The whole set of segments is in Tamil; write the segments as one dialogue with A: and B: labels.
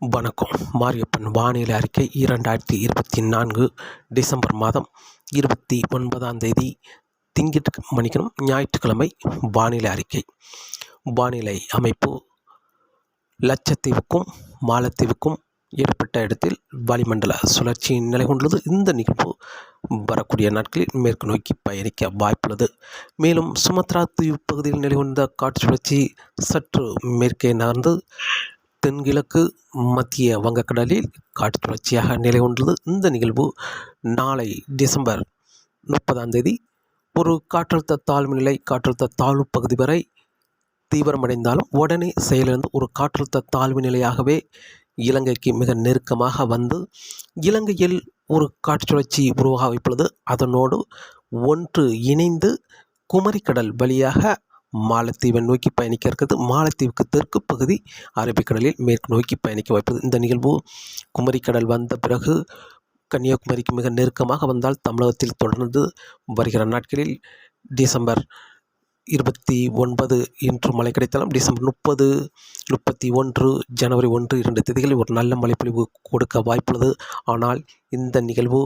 A: வணக்கம். மாரியப்பன் வானிலை அறிக்கை இரண்டாயிரத்தி இருபத்தி நான்கு டிசம்பர் மாதம் இருபத்தி ஒன்பதாம் தேதி திங்கிட்டு மணிக்கணும் ஞாயிற்றுக்கிழமை வானிலை அறிக்கை. வானிலை அமைப்பு லட்சத்தீவுக்கும் மாலத்தீவுக்கும் ஏற்பட்ட இடத்தில் வளிமண்டல சுழற்சி நிலை கொண்டுள்ளது இந்த நிகழ்வு வரக்கூடிய நாட்களில் மேற்கு நோக்கி பயணிக்க வாய்ப்புள்ளது. மேலும் சுமத்ரா தீவு பகுதியில் நிலை கொண்ட காற்று சுழற்சி சற்று மேற்கே நகர்ந்து தென்கிழக்கு மத்திய வங்கக்கடலில் காற்று நிலை கொண்டுள்ளது. இந்த நிகழ்வு நாளை டிசம்பர் முப்பதாம் தேதி ஒரு காற்றழுத்த தாழ்வு நிலை காற்றழுத்த தாழ்வு பகுதி வரை தீவிரமடைந்தாலும் உடனே செயலிழந்து ஒரு காற்றழுத்த தாழ்வு நிலையாகவே இலங்கைக்கு மிக நெருக்கமாக வந்து இலங்கையில் ஒரு காற்றுச்சுழற்சி உருவாக வைப்புள்ளது அதனோடு ஒன்று இணைந்து குமரிக்கடல் வழியாக மாலத்தீவை நோக்கி பயணிக்க இருக்கிறது மாலத்தீவுக்கு தெற்கு பகுதி அரபிக்கடலில் மேற்கு நோக்கி பயணிக்க வாய்ப்பது. இந்த நிகழ்வு குமரிக்கடல் வந்த பிறகு கன்னியாகுமரிக்கு மிக நெருக்கமாக வந்தால் தமிழகத்தில் தொடர்ந்து வருகிற நாட்களில் டிசம்பர் இருபத்தி ஒன்பது இன்று மழை கிடைத்தாலும் டிசம்பர் முப்பது முப்பத்தி ஒன்று ஜனவரி ஒன்று இரண்டு தேதிகளில் ஒரு நல்ல மழைப்பொழிவு கொடுக்க வாய்ப்புள்ளது. ஆனால் இந்த நிகழ்வு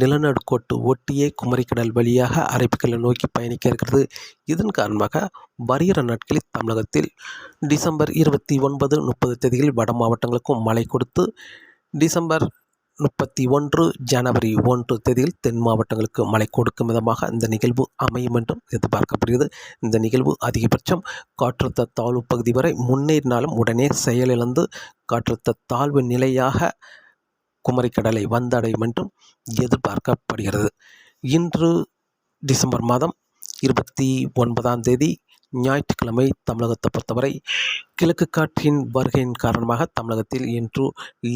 A: நிலநடுக்கோட்டு ஒட்டியே குமரிக்கடல் வழியாக அரபிக்கடலை நோக்கி பயணிக்க இருக்கிறது. இதன் காரணமாக வருகிற நாட்களில் தமிழகத்தில் டிசம்பர் இருபத்தி ஒன்பது முப்பது தேதிகளில் வட மாவட்டங்களுக்கும் மழை கொடுத்து டிசம்பர் முப்பத்தி ஒன்று ஜனவரி ஒன்று தேதியில் தென் மாவட்டங்களுக்கு மழை கொடுக்கும் விதமாக இந்த நிகழ்வு அமையும் என்றும் எதிர்பார்க்கப்படுகிறது. இந்த நிகழ்வு அதிகபட்சம் காற்றழுத்த தாழ்வு பகுதி வரை முன்னேறினாலும் உடனே செயலிழந்து காற்றழுத்த தாழ்வு நிலையாக குமரிக்கடலை வந்தடையும் என்றும் எதிர்பார்க்கப்படுகிறது. இன்று டிசம்பர் மாதம் இருபத்தி ஒன்பதாம் தேதி ஞாயிற்றுக்கிழமை தமிழகத்தை பொறுத்தவரை கிழக்கு காற்றின் வருகையின் காரணமாக தமிழகத்தில் இன்று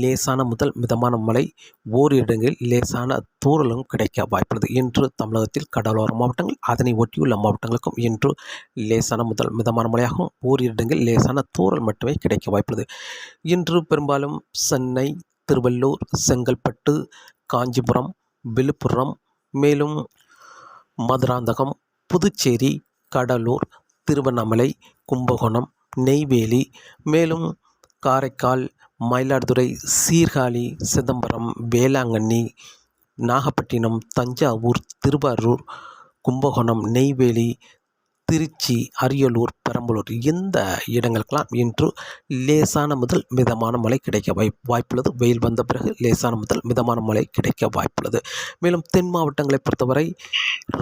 A: லேசான முதல் மிதமான மழை ஓரிரு இடங்களில் லேசான தூறலும் கிடைக்க வாய்ப்புள்ளது. இன்று தமிழகத்தில் கடலோர மாவட்டங்கள் அதனை ஒட்டியுள்ள மாவட்டங்களுக்கும் இன்று லேசான முதல் மிதமான மழையாகவும் ஓரிரு இடங்களில் லேசான தூறல் மட்டுமே கிடைக்க வாய்ப்புள்ளது. இன்று பெரும்பாலும் சென்னை திருவள்ளூர் செங்கல்பட்டு காஞ்சிபுரம் விழுப்புரம் மேலும் மதுராந்தகம் புதுச்சேரி கடலூர் திருவண்ணாமலை கும்பகோணம் நெய்வேலி மேலும் காரைக்கால் மயிலாடுதுறை சீர்காழி சிதம்பரம் வேளாங்கண்ணி நாகப்பட்டினம் தஞ்சாவூர் திருவாரூர் கும்பகோணம் நெய்வேலி திருச்சி அரியலூர் பெரம்பலூர் இந்த இடங்களுக்கெல்லாம் இன்று லேசான முதல் மிதமான மழை கிடைக்க வாய் வாய்ப்புள்ளது. வெயில் வந்த பிறகு லேசான முதல் மிதமான மழை கிடைக்க வாய்ப்புள்ளது. மேலும் தென் மாவட்டங்களை பொறுத்தவரை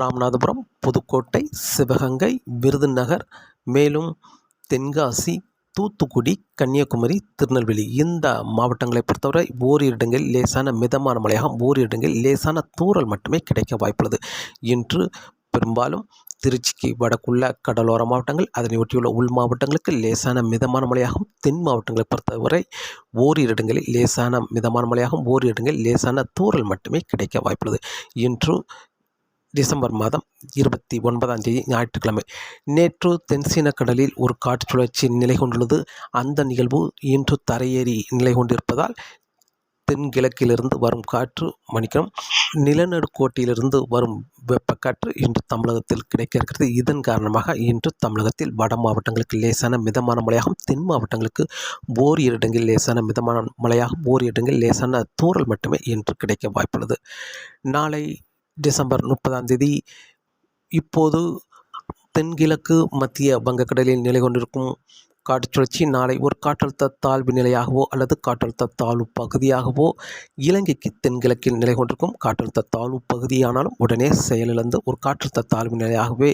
A: ராமநாதபுரம் புதுக்கோட்டை சிவகங்கை விருதுநகர் மேலும் தென்காசி தூத்துக்குடி கன்னியாகுமரி திருநெல்வேலி இந்த மாவட்டங்களை பொறுத்தவரை ஓரிரு இடங்களில் லேசான மிதமான மழையாகவும் ஓரிரு இடங்களில் லேசான தூறல் மட்டுமே கிடைக்க வாய்ப்புள்ளது. இன்று பெரும்பாலும் திருச்சிக்கு வடக்குள்ள கடலோர மாவட்டங்கள் அதனை ஒட்டியுள்ள உள் மாவட்டங்களுக்கு லேசான மிதமான மழையாகவும் தென் மாவட்டங்களை பொறுத்தவரை ஓரிரு இடங்களில் லேசான மிதமான மழையாகவும் ஓரிரு இடங்களில் லேசான தூறல் மட்டுமே கிடைக்க வாய்ப்புள்ளது. இன்று டிசம்பர் மாதம் இருபத்தி ஒன்பதாம் தேதி ஞாயிற்றுக்கிழமை. நேற்று தென்சீன கடலில் ஒரு காற்று சுழற்சி நிலை கொண்டுள்ளது அந்த நிகழ்வு இன்று தரையேறி நிலை கொண்டிருப்பதால் தென்கிழக்கிலிருந்து வரும் காற்று மணிக்கம் நிலநடுக்கோட்டிலிருந்து வரும் வெப்பக்காற்று இன்று தமிழகத்தில் கிடைக்க இருக்கிறது இதன் காரணமாக இன்று தமிழகத்தில் வட மாவட்டங்களுக்கு லேசான மிதமான மழையாகவும் தென் மாவட்டங்களுக்கு ஓர் இடங்களில் லேசான மிதமான மழையாகவும் ஓர் இடங்களில் லேசான தூறல் மட்டுமே இன்று கிடைக்க வாய்ப்புள்ளது. நாளை டிசம்பர் முப்பதாம் தேதி இப்போது தென்கிழக்கு மத்திய வங்கக்கடலில் நிலை கொண்டிருக்கும் காற்று சுழற்சி நாளை ஒரு காற்றழுத்த தாழ்வு நிலையாகவோ அல்லது காற்றழுத்த தாழ்வு பகுதியாகவோ இலங்கைக்கு தென்கிழக்கில் நிலை கொண்டிருக்கும் காற்றழுத்த தாழ்வு பகுதியானாலும் உடனே செயலிழந்து ஒரு காற்றழுத்த தாழ்வு நிலையாகவே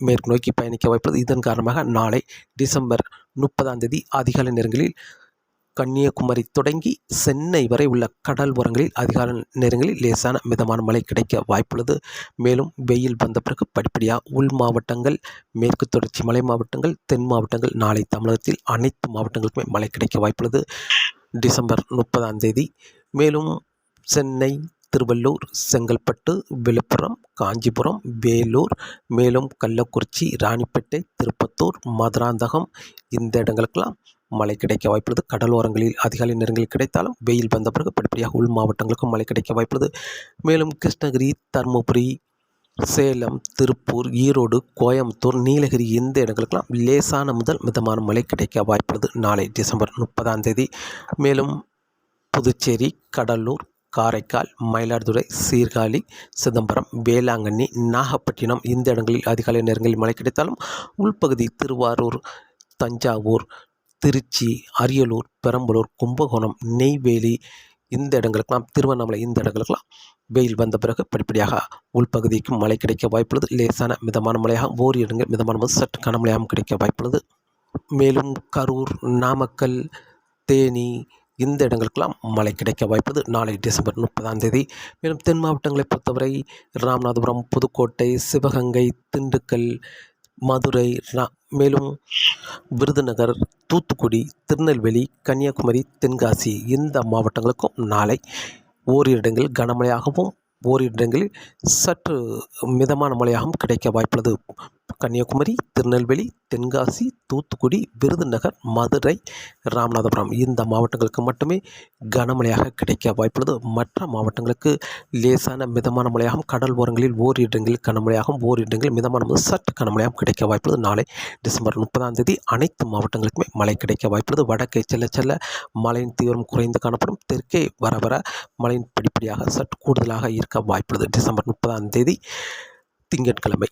A: மேற்கு நோக்கி பயணிக்க வாய்ப்பது இதன் காரணமாக நாளை டிசம்பர் முப்பதாம் தேதி அதிகாலை நேரங்களில் கன்னியாகுமரி தொடங்கி சென்னை வரை உள்ள கடல் ஓரங்களில் அதிகால நேரங்களில் லேசான மிதமான மழை கிடைக்க வாய்ப்புள்ளது. மேலும் வெயில் வந்த பிறகு படிப்படியாக உள் மாவட்டங்கள் மேற்கு தொடர்ச்சி மலை மாவட்டங்கள் தென் மாவட்டங்கள் நாளை தமிழகத்தில் அனைத்து மாவட்டங்களுக்குமே மழை கிடைக்க வாய்ப்புள்ளது. டிசம்பர் முப்பதாம் தேதி. மேலும் சென்னை திருவள்ளூர் செங்கல்பட்டு விழுப்புரம் காஞ்சிபுரம் வேலூர் மேலும் கள்ளக்குறிச்சி ராணிப்பேட்டை திருப்பத்தூர் மதுராந்தகம் இந்த இடங்களுக்கெல்லாம் மழை கிடைக்க வாய்ப்புள்ளது. கடலோரங்களில் அதிகாலை நேரங்களில் கிடைத்தாலும் வெயில் வந்த பிறகு படிப்படியாக உள் மாவட்டங்களுக்கும் மழை கிடைக்க வாய்ப்புள்ளது. மேலும் கிருஷ்ணகிரி தருமபுரி சேலம் திருப்பூர் ஈரோடு கோயம்புத்தூர் நீலகிரி இந்த இடங்களுக்கெல்லாம் லேசான முதல் மிதமான மழை கிடைக்க வாய்ப்புள்ளது நாளை டிசம்பர் முப்பதாம் தேதி. மேலும் புதுச்சேரி கடலூர் காரைக்கால் மயிலாடுதுறை சீர்காழி சிதம்பரம் வேளாங்கண்ணி நாகப்பட்டினம் இந்த இடங்களில் அதிகாலை நேரங்களில் மழை கிடைத்தாலும் உள்பகுதி திருவாரூர் தஞ்சாவூர் திருச்சி அரியலூர் பெரம்பலூர் கும்பகோணம் நெய்வேலி இந்த இடங்களுக்கெல்லாம் திருவண்ணாமலை இந்த இடங்களுக்கெல்லாம் வெயில் வந்த பிறகு படிப்படியாக உள்பகுதிக்கும் மழை கிடைக்க வாய்ப்புள்ளது. லேசான மிதமான மழையாக ஓர் இடங்கள் மிதமான முதல் சற்று கனமழையாகவும் கிடைக்க வாய்ப்புள்ளது. மேலும் கரூர் நாமக்கல் தேனி இந்த இடங்களுக்கெல்லாம் மழை கிடைக்க வாய்ப்பது நாளை டிசம்பர் முப்பதாம் தேதி. மேலும் தென் மாவட்டங்களை பொறுத்தவரை ராமநாதபுரம் புதுக்கோட்டை சிவகங்கை திண்டுக்கல் மதுரை ரா- மேலும் விருதுநகர் தூத்துக்குடி திருநெல்வேலி கன்னியாகுமரி தென்காசி இந்த மாவட்டங்களுக்கும் நாளை ஓரிரு இடங்களில் கனமழையாகவும் ஓரிரு இடங்களில் சற்று மிதமான மழையாகவும் கிடைக்க வாய்ப்புள்ளது. கன்னியாகுமரி திருநெல்வேலி தென்காசி தூத்துக்குடி விருதுநகர் மதுரை ராமநாதபுரம். இந்த மாவட்டங்களுக்கு மட்டுமே கனமழையாக கிடைக்க வாய்ப்புள்ளது. மற்ற மாவட்டங்களுக்கு லேசான மிதமான மழையாகவும் கடல் ஓரங்களில் ஓரிரு இடங்களில் கனமழையாகவும் ஓரிரு இடங்களில் மிதமான முதல் சற்று கனமழையாகவும் கிடைக்க வாய்ப்புள்ளது. நாளை டிசம்பர் முப்பதாம் தேதி அனைத்து மாவட்டங்களுக்குமே மழை கிடைக்க வாய்ப்புள்ளது. வடக்கே செல்ல செல்ல மழையின் தீவிரம் குறைந்து காணப்படும். தெற்கே வர வர மழையின் படிப்படியாக சற்று கூடுதலாக இருக்க வாய்ப்புள்ளது. டிசம்பர் முப்பதாம் தேதி திங்கட்கிழமை.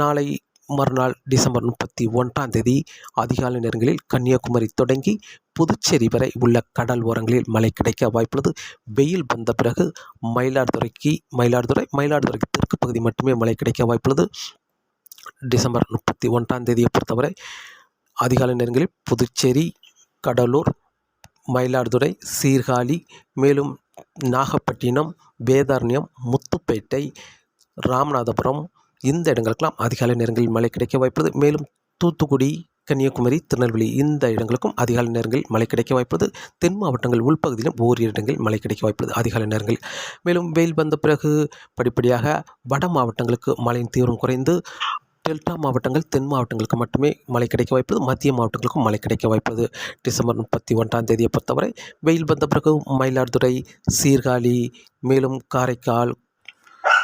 A: நாளை மறுநாள் டிசம்பர் முப்பத்தி ஒன்றாம் தேதி அதிகாலை நேரங்களில் கன்னியாகுமரி தொடங்கி புதுச்சேரி வரை உள்ள கடல் ஓரங்களில் மழை கிடைக்க வாய்ப்புள்ளது. வெயில் வந்த பிறகு மயிலாடுதுறைக்கு மயிலாடுதுறை மயிலாடுதுறைக்கு தெற்கு பகுதி மட்டுமே மழை கிடைக்க வாய்ப்புள்ளது. டிசம்பர் முப்பத்தி ஒன்றாம் தேதியை பொறுத்தவரை அதிகாலை நேரங்களில் புதுச்சேரி கடலூர் மயிலாடுதுறை சீர்காழி மேலும் நாகப்பட்டினம் வேதாரண்யம் முத்துப்பேட்டை ராமநாதபுரம் இந்த இடங்களுக்கெல்லாம் அதிகாலை நேரங்களில் மழை கிடைக்க வாய்ப்புள்ளது. மேலும் தூத்துக்குடி கன்னியாகுமரி திருநெல்வேலி இந்த இடங்களுக்கும் அதிகாலை நேரங்களில் மழை கிடைக்க வாய்ப்புள்ளது. தென் மாவட்டங்கள் உள்பகுதியிலும் ஓரிரு இடங்களில் மழை கிடைக்க வாய்ப்புள்ளது அதிகாலை நேரங்களில். மேலும் வெயில் வந்த பிறகு படிப்படியாக வட மாவட்டங்களுக்கு மழையின் தீவிரம் குறைந்து டெல்டா மாவட்டங்கள் தென் மாவட்டங்களுக்கு மட்டுமே மழை கிடைக்க வாய்ப்பது மத்திய மாவட்டங்களுக்கும் மழை கிடைக்க வாய்ப்பது டிசம்பர் முப்பத்தி ஒன்றாம் தேதியை பொறுத்தவரை வெயில் வந்த பிறகு மயிலாடுதுறை சீர்காழி மேலும் காரைக்கால்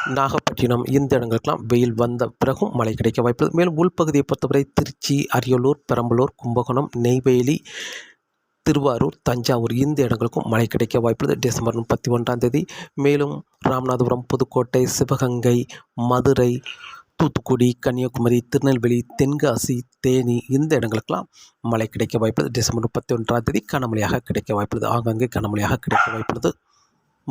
A: நாகப்பட்டினம் இந்த இடங்களுக்கெல்லாம் வெயில் வந்த பிறகும் மழை கிடைக்க வாய்ப்புள்ளது. மேலும் உள்பகுதியை பொறுத்தவரை திருச்சி அரியலூர் பெரம்பலூர் கும்பகோணம் நெய்வேலி திருவாரூர் தஞ்சாவூர் இந்த இடங்களுக்கும் மழை கிடைக்க வாய்ப்புள்ளது. டிசம்பர் முப்பத்தி ஒன்றாம் தேதி. மேலும் ராமநாதபுரம் புதுக்கோட்டை சிவகங்கை மதுரை தூத்துக்குடி கன்னியாகுமரி திருநெல்வேலி தென்காசி தேனி இந்த இடங்களுக்கெல்லாம் மழை கிடைக்க வாய்ப்புள்ளது. டிசம்பர் முப்பத்தி ஒன்றாம் தேதி கனமழையாக கிடைக்க வாய்ப்புள்ளது. ஆங்காங்கே கனமழையாக கிடைக்க வாய்ப்புள்ளது.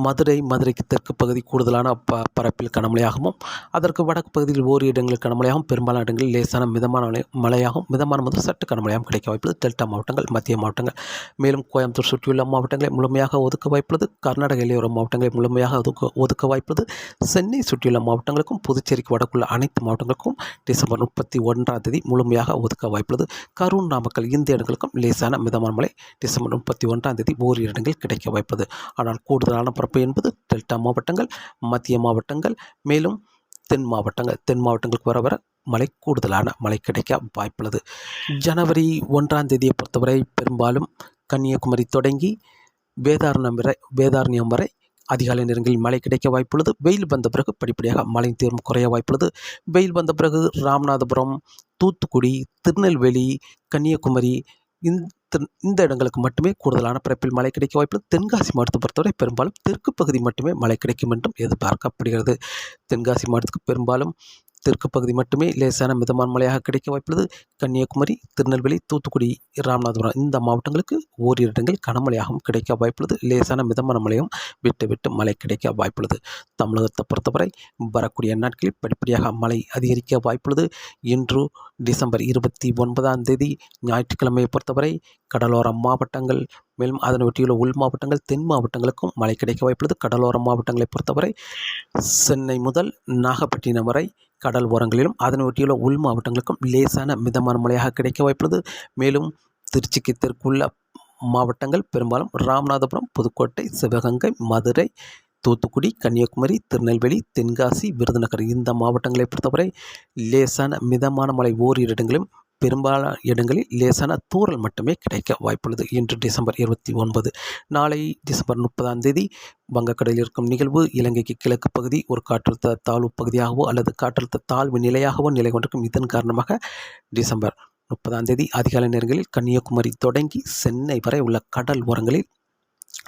A: மதுரை மதுரைக்கு தெற்கு பகுதி கூடுதலான ப பரப்பில் கனமழையாகவும் அதற்கு வடக்கு பகுதியில் ஓரிரு இடங்களில் கனமழையாகவும் பெரும்பாலான இடங்களில் லேசான மிதமான மழை மழையாகவும் மிதமான முதல் சற்று கனமழையாகவும் கிடைக்க வாய்ப்புள்ளது. டெல்டா மாவட்டங்கள் மத்திய மாவட்டங்கள் மேலும் கோயம்புத்தூர் சுற்றியுள்ள மாவட்டங்களை முழுமையாக ஒதுக்க வாய்ப்புள்ளது. கர்நாடக எல்லையோர மாவட்டங்களை முழுமையாக ஒதுக்க ஒதுக்க வாய்ப்புள்ளது. சென்னை சுற்றியுள்ள மாவட்டங்களுக்கும் புதுச்சேரிக்கு வடக்குள்ள அனைத்து மாவட்டங்களுக்கும் டிசம்பர் முப்பத்தி ஒன்றாம் தேதி முழுமையாக ஒதுக்க வாய்ப்புள்ளது. கரூர் நாமக்கல் இந்த இடங்களுக்கும் லேசான மிதமான மழை டிசம்பர் முப்பத்தி ஒன்றாம் தேதி ஓரிரு இடங்களில் கிடைக்க வாய்ப்பது ஆனால் கூடுதலான பரப்பு என்பது டெல்டா மாவட்டங்கள் மத்திய மாவட்டங்கள் மேலும் தென் மாவட்டங்கள். தென் மாவட்டங்களுக்கு வர வர மழை கூடுதலான மழை கிடைக்க வாய்ப்புள்ளது. ஜனவரி ஒன்றாம் தேதியை பொறுத்தவரை பெரும்பாலும் கன்னியாகுமரி தொடங்கி வேதாரணம் வரை வேதாரண்யம் வரை அதிகாலை நேரங்களில் மழை கிடைக்க வாய்ப்புள்ளது. வெயில் வந்த பிறகு படிப்படியாக மழை தீவிரம் குறைய வாய்ப்புள்ளது. வெயில் வந்த பிறகு ராமநாதபுரம் தூத்துக்குடி திருநெல்வேலி கன்னியாகுமரி இந்த தென் இந்த இடங்களுக்கு மட்டுமே கூடுதலான பிறப்பில் மழை கிடைக்க வாய்ப்பு தென்காசி மாவட்டத்தை பொறுத்தவரை பெரும்பாலும் தெற்கு பகுதி மட்டுமே மழை கிடைக்கும் என்றும் எதிர்பார்க்கப்படுகிறது. தென்காசி மாவட்டத்துக்கு பெரும்பாலும் தெற்கு பகுதி மட்டுமே லேசான மிதமான மழையாக கிடைக்க வாய்ப்புள்ளது. கன்னியாகுமரி திருநெல்வேலி தூத்துக்குடி ராமநாதபுரம் இந்த மாவட்டங்களுக்கு ஓரிரு இடங்கள் கனமழையாகவும் கிடைக்க வாய்ப்புள்ளது. லேசான மிதமான மழையும் விட்டு விட்டு மழை கிடைக்க வாய்ப்புள்ளது. தமிழகத்தை பொறுத்தவரை வரக்கூடிய நாட்களில் படிப்படியாக மழை அதிகரிக்க வாய்ப்புள்ளது. இன்று டிசம்பர் இருபத்தி ஒன்பதாம் தேதி ஞாயிற்றுக்கிழமையை பொறுத்தவரை கடலோர மாவட்டங்கள் மேலும் அதனை ஒட்டியுள்ள உள் மாவட்டங்கள் தென் மாவட்டங்களுக்கும் மழை கிடைக்க வாய்ப்புள்ளது. கடலோர மாவட்டங்களை பொறுத்தவரை சென்னை முதல் நாகப்பட்டினம் வரை கடல் ஓரங்களிலும் அதனை ஒட்டியுள்ள உள் மாவட்டங்களுக்கும் லேசான மிதமான மழையாக கிடைக்க வாய்ப்புள்ளது. மேலும் திருச்சிக்கு தெற்குள்ள மாவட்டங்கள் பெரும்பாலும் ராமநாதபுரம் புதுக்கோட்டை சிவகங்கை மதுரை தூத்துக்குடி கன்னியாகுமரி திருநெல்வேலி தென்காசி விருதுநகர் இந்த மாவட்டங்களை பொறுத்தவரை லேசான மிதமான மழை ஓரிரு இடங்களிலும் பெரும்பாலான இடங்களில் லேசான தூறல் மட்டுமே கிடைக்க வாய்ப்புள்ளது. இன்று டிசம்பர் இருபத்தி ஒன்பது நாளை டிசம்பர் முப்பதாம் தேதி வங்கக்கடலில் இருக்கும் நிகழ்வு இலங்கைக்கு கிழக்கு பகுதி ஒரு காற்றழுத்த தாழ்வு பகுதியாகவோ அல்லது காற்றழுத்த தாழ்வு நிலையாகவோ நிலை கொண்டிருக்கும். இதன் காரணமாக டிசம்பர் முப்பதாம் தேதி அதிகாலை நேரங்களில் கன்னியாகுமரி தொடங்கி சென்னை வரை உள்ள கடல் ஓரங்களில்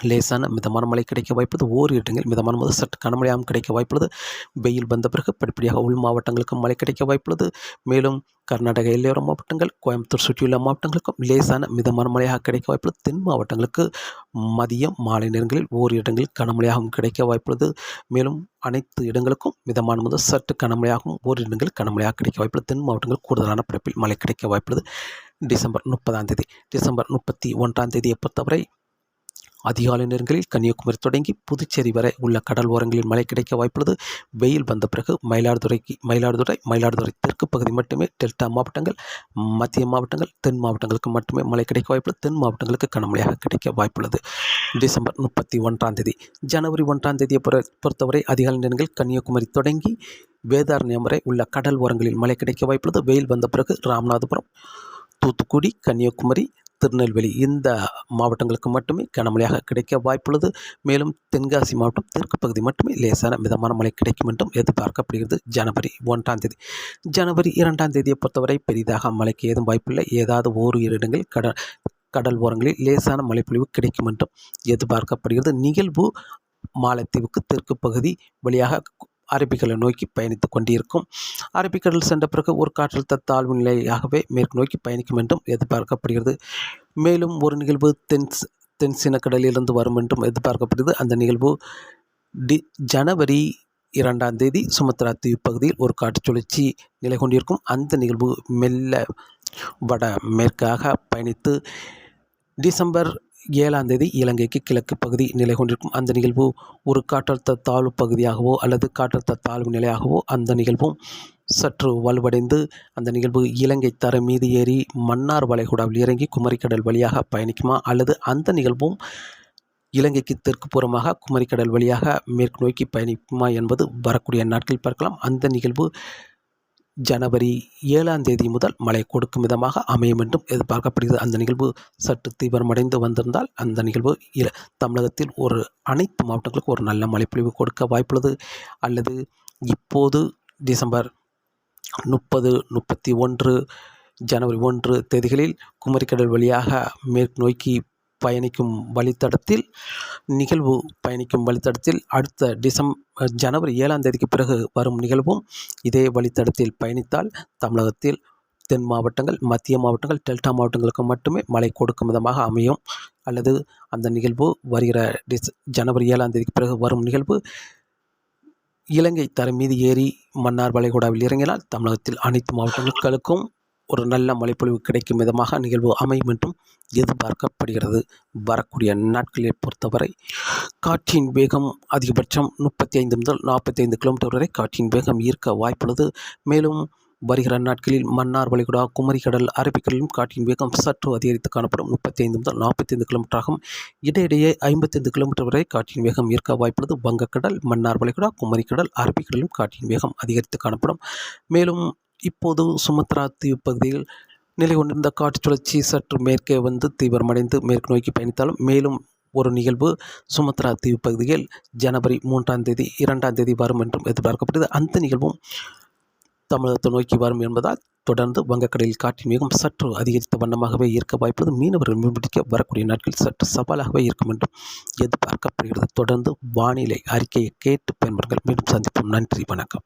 A: லேசான மிதமான மழை கிடைக்க வாய்ப்பது ஓர் இடங்களில் மிதமான முதல் சற்று கனமழையாகவும் கிடைக்க வாய்ப்புள்ளது. வெயில் வந்த பிறகு படிப்படியாக உள் மாவட்டங்களுக்கும் மழை கிடைக்க வாய்ப்புள்ளது. மேலும் கர்நாடக எல்லையோர மாவட்டங்கள் கோயம்புத்தூர் சுற்றியுள்ள மாவட்டங்களுக்கும் லேசான மிதமான மழையாக கிடைக்க வாய்ப்புள்ளது. தென் மாவட்டங்களுக்கு மதியம் மாலை நேரங்களில் ஓர் இடங்களில் கனமழையாகவும் கிடைக்க வாய்ப்புள்ளது. மேலும் அனைத்து இடங்களுக்கும் மிதமான முதல் சற்று கனமழையாகவும் ஓர் இடங்களில் கனமழையாக கிடைக்க வாய்ப்புள்ளது. தென் மாவட்டங்கள் கூடுதலான பிறப்பில் மழை கிடைக்க வாய்ப்புள்ளது. டிசம்பர் முப்பதாம் தேதி டிசம்பர் முப்பத்தி ஒன்றாம் தேதியை பொறுத்தவரை அதிகாலை நேரங்களில் கன்னியாகுமரி தொடங்கி புதுச்சேரி வரை உள்ள கடல் ஓரங்களில் மழை கிடைக்க வாய்ப்புள்ளது. வெயில் வந்த பிறகு மயிலாடுதுறைக்கு மயிலாடுதுறை மயிலாடுதுறை தெற்கு பகுதி மட்டுமே டெல்டா மாவட்டங்கள் மத்திய மாவட்டங்கள் தென் மாவட்டங்களுக்கு மட்டுமே மழை கிடைக்க வாய்ப்புள்ளது. தென் மாவட்டங்களுக்கு கனமழையாக கிடைக்க வாய்ப்புள்ளது. டிசம்பர் முப்பத்தி ஒன்றாம் தேதி ஜனவரி ஒன்றாம் தேதியை பொறுத்தவரை அதிகாலை நேரங்களில் கன்னியாகுமரி தொடங்கி வேதாரண்யம் வரை உள்ள கடல் ஓரங்களில் மழை கிடைக்க வாய்ப்புள்ளது. வெயில் வந்த பிறகு ராமநாதபுரம் தூத்துக்குடி கன்னியாகுமரி திருநெல்வேலி இந்த மாவட்டங்களுக்கு மட்டுமே கனமழையாக கிடைக்க வாய்ப்புள்ளது. மேலும் தென்காசி மாவட்டம் தெற்கு பகுதி மட்டுமே லேசான மிதமான மழை கிடைக்கும் என்றும் எதிர்பார்க்கப்படுகிறது. ஜனவரி ஒன்றாம் தேதி ஜனவரி இரண்டாம் தேதியை பொறுத்தவரை பெரிதாக மழைக்கு ஏதும் வாய்ப்பில்லை. ஏதாவது ஓர் இரு இடங்களில் கடல் கடல் ஓரங்களில் லேசான மழைப்பொழிவு கிடைக்கும் என்றும் எதிர்பார்க்கப்படுகிறது. நிகழ்வு மாலத்தீவுக்கு தெற்கு பகுதி வழியாக அரபிக்கடலை நோக்கி பயணித்து கொண்டிருக்கும். அரபிக்கடல் சென்ற பிறகு ஒரு காற்றழுத்த தாழ்வு நிலையாகவே மேற்கு நோக்கி பயணிக்கும் என்றும் எதிர்பார்க்கப்படுகிறது. மேலும் ஒரு நிகழ்வு தென் தென் சீனக்கடலிலிருந்து வரும் என்றும் எதிர்பார்க்கப்படுகிறது. அந்த நிகழ்வு டி ஜனவரி இரண்டாம் தேதி சுமத்ரா தீவு பகுதியில் ஒரு காற்று சுழற்சி நிலை கொண்டிருக்கும். அந்த நிகழ்வு மெல்ல வட மேற்காக பயணித்து டிசம்பர் ஏழாம் தேதி இலங்கைக்கு கிழக்கு பகுதி நிலை கொண்டிருக்கும். அந்த நிகழ்வு ஒரு காற்றழுத்த தாழ்வு பகுதியாகவோ அல்லது காற்றழுத்த தாழ்வு நிலையாகவோ அந்த நிகழ்வும் சற்று வலுவடைந்து அந்த நிகழ்வு இலங்கை தர மீது ஏறி மன்னார் வளைகுடாவில் இறங்கி குமரிக்கடல் வழியாக பயணிக்குமா அல்லது அந்த நிகழ்வும் இலங்கைக்கு தெற்கு புறமாக குமரிக்கடல் வழியாக மேற்கு நோக்கி பயணிக்குமா என்பது வரக்கூடிய நாட்களில் பார்க்கலாம். அந்த நிகழ்வு ஜனவரி ஏழாம் தேதி முதல் மழை கொடுக்கும் விதமாக அமையும் என்றும் எதிர்பார்க்கப்படுகிறது. அந்த நிகழ்வு சற்று தீவிரமடைந்து வந்திருந்தால் அந்த நிகழ்வு தமிழகத்தில் ஒரு அனைத்து மாவட்டங்களுக்கும் ஒரு நல்ல மழைப்பொழிவு கொடுக்க வாய்ப்புள்ளது. அல்லது இப்போது டிசம்பர் முப்பது முப்பத்தி ஒன்று ஜனவரி ஒன்று தேதிகளில் குமரிக்கடல் வழியாக மேற்கு நோக்கி பயணிக்கும் வழித்தடத்தில் நிகழ்வு பயணிக்கும் வழித்தடத்தில் அடுத்த டிசம்பர் ஜனவரி ஏழாம் தேதிக்கு பிறகு வரும் நிகழ்வும் இதே வழித்தடத்தில் பயணித்தால் தமிழகத்தில் தென் மாவட்டங்கள் மத்திய மாவட்டங்கள் டெல்டா மாவட்டங்களுக்கு மட்டுமே மழை கொடுக்கும் விதமாக அமையும். அல்லது அந்த நிகழ்வு வருகிற டிஸ் ஜனவரி ஏழாம் தேதிக்கு பிறகு வரும் நிகழ்வு இலங்கை தரம் மீது ஏறி மன்னார் வளைகுடாவில் இறங்கினால் தமிழகத்தில் அனைத்து மாவட்டங்களுக்கும் ஒரு நல்ல மழைப்பொழிவு கிடைக்கும் விதமாக நிகழ்வு அமையும் என்றும் எதிர்பார்க்கப்படுகிறது. வரக்கூடிய நாட்களை பொறுத்தவரை காற்றின் வேகம் அதிகபட்சம் முப்பத்தி ஐந்து முதல் நாற்பத்தி ஐந்து கிலோமீட்டர் வரை காற்றின் வேகம் ஈர்க்க வாய்ப்புள்ளது. மேலும் வருகிற நாட்களில் மன்னார் வளைகுடா குமரிக்கடல் அரபிக்கடலும் காற்றின் வேகம் சற்று அதிகரித்து காணப்படும் முப்பத்தி ஐந்து முதல் நாற்பத்தி ஐந்து கிலோமீட்டராகும். இடையிடையே ஐம்பத்தைந்து கிலோமீட்டர் வரை காற்றின் வேகம் ஈர்க்க வாய்ப்புள்ளது. வங்கக்கடல் மன்னார் வளைகுடா குமரிக்கடல் அரபிக்கடலும் காற்றின் வேகம் அதிகரித்து காணப்படும். மேலும் இப்போது சுமத்ரா தீவு பகுதியில் நிலை கொண்டிருந்த காற்று சுழற்சி சற்று மேற்கே வந்து தீவிரமடைந்து மேற்கு நோக்கி பயணித்தாலும் மேலும் ஒரு நிகழ்வு சுமத்ரா தீவு பகுதியில் ஜனவரி மூன்றாம் தேதி இரண்டாம் தேதி வரும் என்றும் எதிர்பார்க்கப்படுகிறது. அந்த நிகழ்வும் தமிழகத்தை நோக்கி வரும் என்பதால் தொடர்ந்து வங்கக்கடலில் காற்றின் வேகம் சற்று அதிகரித்த வண்ணமாகவே இருக்க வாய்ப்பது மீனவர்கள் மீன்பிடிக்க வரக்கூடிய நாட்களில் சற்று சவாலாகவே இருக்கும் என்றும் எதிர்பார்க்கப்படுகிறது. தொடர்ந்து வானிலை அறிக்கையை கேட்டு பயன்படுங்கள். மீண்டும் சந்திப்போம். நன்றி. வணக்கம்.